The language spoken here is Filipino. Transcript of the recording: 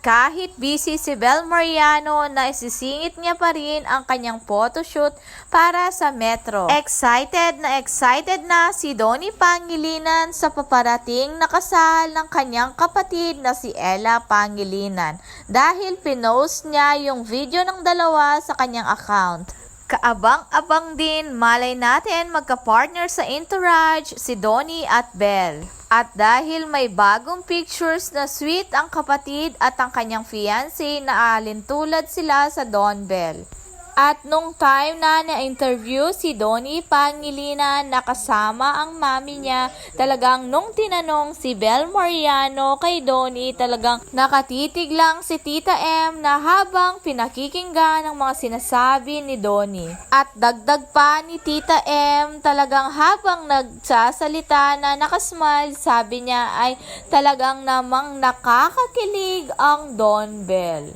kahit busy si Bel Mariano na isisingit niya pa rin ang kanyang photoshoot para sa Metro. Excited na excited na si Donnie Pangilinan sa paparating na kasal ng kanyang kapatid na si Ella Pangilinan dahil pinost niya yung video ng dalawa sa kanyang account. Kaabang-abang din, malay natin magka-partner sa entourage si Donnie at Belle. At dahil may bagong pictures na sweet ang kapatid at ang kanyang fiancé na alintulad sila sa Don Bell. At nung time na na-interview si Donnie Pangilinan na kasama ang mami niya, talagang nung tinanong si Bel Mariano kay Donnie, talagang nakatitig lang si Tita M na habang pinakikinggan ang mga sinasabi ni Donnie. At dagdag pa ni Tita M, talagang habang nagsasalita na nakasmile, sabi niya ay talagang namang nakakakilig ang Don Bell.